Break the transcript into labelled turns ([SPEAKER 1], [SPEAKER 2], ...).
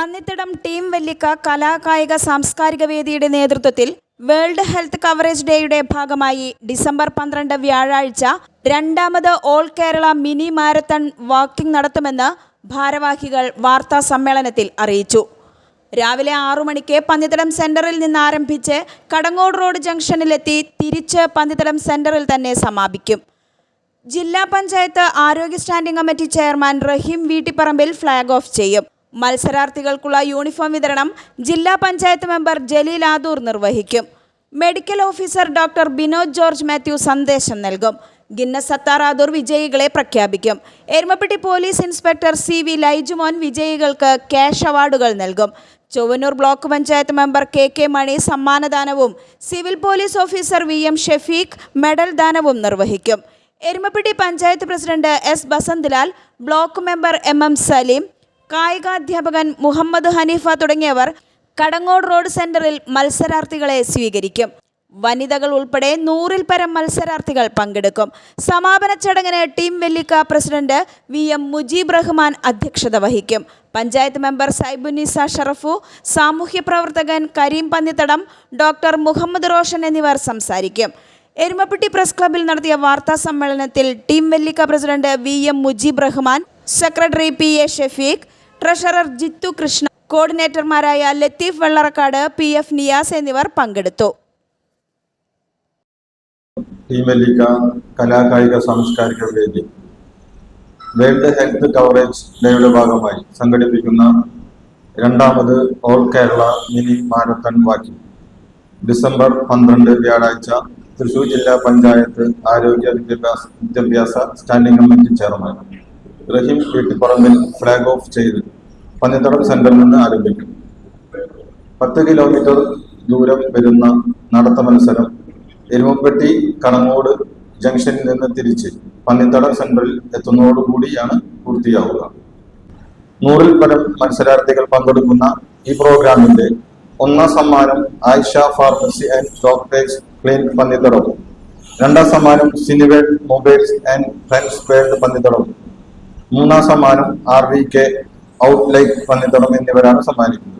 [SPEAKER 1] പന്നിത്തിടം team വെല്ലിക്ക കലാകായിക സാംസ്കാരിക വേദിയുടെ നേതൃത്വത്തിൽ വേൾഡ് ഹെൽത്ത് കവറേജ് ഡേയുടെ ഭാഗമായി ഡിസംബർ പന്ത്രണ്ട് വ്യാഴാഴ്ച രണ്ടാമത് all Kerala mini marathon walking നടത്തുമെന്ന് ഭാരവാഹികൾ വാർത്താ സമ്മേളനത്തിൽ അറിയിച്ചു. രാവിലെ ആറു മണിക്ക് പന്നിത്തടം സെന്ററിൽ നിന്ന് ആരംഭിച്ച് കടങ്ങോട് റോഡ് ജംഗ്ഷനിലെത്തി തിരിച്ച് പന്നിത്തടം സെന്ററിൽ തന്നെ സമാപിക്കും. ജില്ലാ പഞ്ചായത്ത് ആരോഗ്യ standing committee chairman Rahim Veettipparambil flag off ചെയ്യും. മത്സരാർത്ഥികൾക്കുള്ള യൂണിഫോം വിതരണം ജില്ലാ പഞ്ചായത്ത് മെമ്പർ ജലീൽ ആദൂർ നിർവഹിക്കും. Medical officer doctor Binod George Mathew സന്ദേശം നൽകും. ഗിന്നസ് സത്താർ ആദൂർ വിജയികളെ പ്രഖ്യാപിക്കും. Erumapetty police inspector C V Laijumon വിജയികൾക്ക് ക്യാഷ് അവാർഡുകൾ നൽകും. Chowwannur block panchayat member K K Mani സമ്മാനദാനവും civil police officer V M Shefeek medal ദാനവും നിർവഹിക്കും. Erumapetty panchayat president S Basantlal block member M M Saleem കായികാധ്യാപകൻ Muhammad Haneefa തുടങ്ങിയവർ Kadangode road സെന്ററിൽ മത്സരാർത്ഥികളെ സ്വീകരിക്കും. വനിതകൾ ഉൾപ്പെടെ നൂറിൽ പരം മത്സരാർത്ഥികൾ പങ്കെടുക്കും. സമാപന ചടങ്ങിന് team Vellikka president V M Mujeeb Rahman അധ്യക്ഷത വഹിക്കും. പഞ്ചായത്ത് മെമ്പർ സൈബുനിസ ഷറഫു സാമൂഹ്യ പ്രവർത്തകൻ കരീം പന്നിത്തടം ഡോക്ടർ മുഹമ്മദ് റോഷൻ എന്നിവർ സംസാരിക്കും. എരുമപ്പെട്ടി പ്രസ് ക്ലബിൽ നടത്തിയ വാർത്താ സമ്മേളനത്തിൽ team Vellikka president V M Mujeeb Rahman secretary P A Shefeeq treasurer Jithu Krishna കോർഡിനേറ്റർമാരായ Latheef Vellarakkad P F Niyas എന്നിവർ പങ്കെടുത്തു.
[SPEAKER 2] കലാകായിക സാംസ്കാരിക വേദി. വേൾഡ് ഹെൽത്ത് കവറേജ് ഡേയുടെ ഭാഗമായി സംഘടിപ്പിക്കുന്ന രണ്ടാമത് all Kerala mini marathon walking. December പന്ത്രണ്ട് വ്യാഴാഴ്ച തൃശൂർ ജില്ലാ പഞ്ചായത്ത് ആരോഗ്യ വിദ്യാഭ്യാസ വിദ്യാഭ്യാസ standing committee chairman. Rahim Veettipparambil flag off ചെയ്ത് പന്നിത്തടം സെന്ററിൽ നിന്ന് ആരംഭിക്കും. പത്ത് കിലോമീറ്റർ ദൂരം വരുന്ന നടത്ത മത്സരം എരുമപ്പെട്ടി കണങ്ങോട് ജംഗ്ഷനിൽ നിന്ന് തിരിച്ച് പന്നിത്തടം സെന്ററിൽ എത്തുന്നതോടുകൂടിയാണ് പൂർത്തിയാവുക. നൂറിൽ പരം മത്സരാർത്ഥികൾ പങ്കെടുക്കുന്ന ഈ പ്രോഗ്രാമിന്റെ ഒന്നാം സമ്മാനം Ayisha pharmacy and doctors clinic പന്നിത്തടവും. രണ്ടാം സമ്മാനം സിനിവേഡ് mobiles and friends world Pannithadam മൂന്നാം സമ്മാനം R V K outlet Pannithadam എന്നിവരാണ് സമ്മാനിക്കുന്നത്.